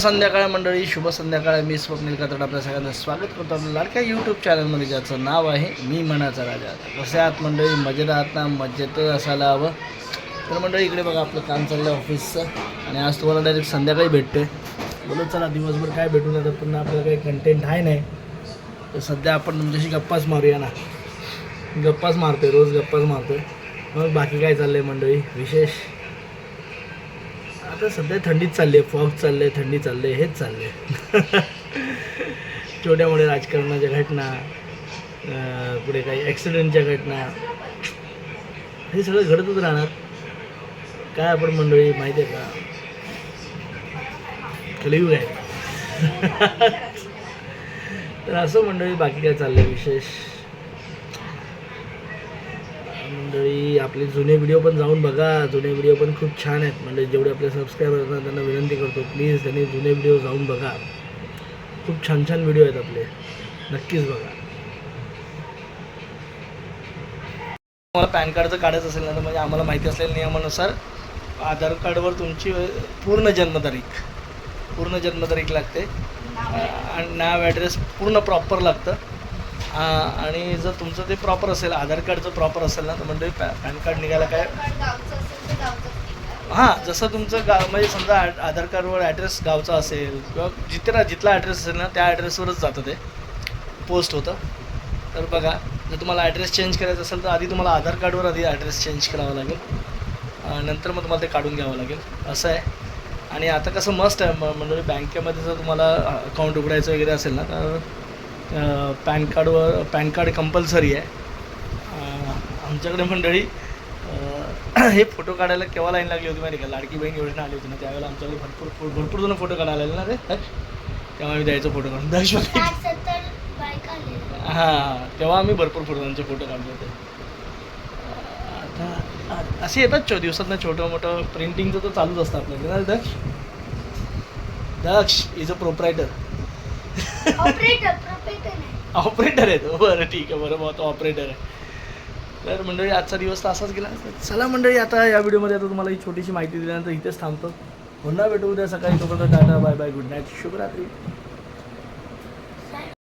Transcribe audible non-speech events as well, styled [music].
संध्याकाळ मंडळी शुभ संध्याकाळ. मी स्वप्नील कातड आपल्या सगळ्यांना स्वागत करतो. आपल्या लाडक्या यूट्यूब चॅनलमध्ये ज्याचं नाव आहे मी मनाचा राजा. कसे आहात मंडळी? मजेत आहात ना? मजेत असायला हवं. तर मंडळी इकडे बघा आपलं काम चाललं आहे ऑफिसचं आणि आज तुम्हाला डायरेक्ट संध्याकाळी भेटते बोलू चला दिवसभर काय भेटून आता पण आपल्याला काही कंटेंट आहे नाही. तर सध्या आपण तुमच्याशी गप्पाच मारूया ना. गप्पाच मारतोय रोज गप्पाच मारतोय. मग बाकी काय चाललंय मंडळी? विशेष? आता सध्या थंडीत चालली आहे फॉग चालले थंडी चालले हेच चालले छोट्या मोठ्या राजकारणाच्या घटना पुढे काही ॲक्सिडेंटच्या घटना हे सगळं घडतच राहणार. काय आपण मंडळी माहिती आहे का? कलियुग आहे. [laughs] तर असं मंडळी बाकी काय चाललंय विशेष? मंडळी आपले जुने व्हिडिओ पण जाऊन बघा. जुने व्हिडिओ पण खूप छान आहेत. म्हणजे जेवढे आपले सबस्क्रायबर असतात त्यांना विनंती करतो प्लीज त्यांनी जुने व्हिडिओ जाऊन बघा. खूप छान छान व्हिडिओ आहेत आपले. नक्कीच बघा. मला पॅन कार्डचं काढायचं असेल ना तर म्हणजे आम्हाला माहिती असलेल्या नियमानुसार आधार कार्डवर तुमची पूर्ण जन्मतारीख. पूर्ण जन्मतारीख लागते. आणि नाव ॲड्रेस पूर्ण प्रॉपर लागतं. आणि जर तुमचं ते प्रॉपर असेल आधार कार्डचं प्रॉपर असेल ना तर म्हणजे पॅ पॅन कार्ड निघायला काय? हां जसं तुमचं गाव म्हणजे समजा आधार कार्डवर ॲड्रेस गावचा असेल किंवा जिथे जिथला ॲड्रेस असेल ना त्या ॲड्रेसवरच जातं ते. पोस्ट होतं. तर बघा जर तुम्हाला ॲड्रेस चेंज करायचा असेल तर आधी तुम्हाला आधार कार्डवर आधी ॲड्रेस चेंज करावा लागेल. नंतर मग तुम्हाला ते काढून घ्यावं लागेल. असं आहे. आणि आता कसं मस्त आहे म्हणजे बँकेमध्ये जर तुम्हाला अकाउंट उघडायचं वगैरे असेल ना तर पॅन कार्डवर पॅन कार्ड कंपल्सरी आहे. आमच्याकडे मंडळी हे फोटो काढायला केव्हा लाईन लागली होती माहिती का? लाडकी बहीण योजना आली होती ना त्यावेळेला आमच्याकडे भरपूर भरपूर जण फोटो काढायला आले ना रे? तेव्हा आम्ही द्यायचो फोटो काढून. दक्ष बघ. हां तेव्हा आम्ही भरपूर फोटोंचे फोटो काढले होते. आता असे येतात चो दिवसात छोटं मोठं प्रिंटिंगचं तर चालूच असतं आपल्याकडे. ना Daksh Daksh is a proprietor operator आहे तो. बरं ठीक आहे. बरं मग तो ऑपरेटर आहे. तर मंडळी आजचा दिवस तर असाच गेला चला मंडळी आता या व्हिडिओमध्ये आता तुम्हाला ही छोटीशी माहिती दिल्यानंतर इथेच थांबतो. पुन्हा भेटू उद्या सकाळी. तोपर्यंत tata bye bye good night. शुभरात्री.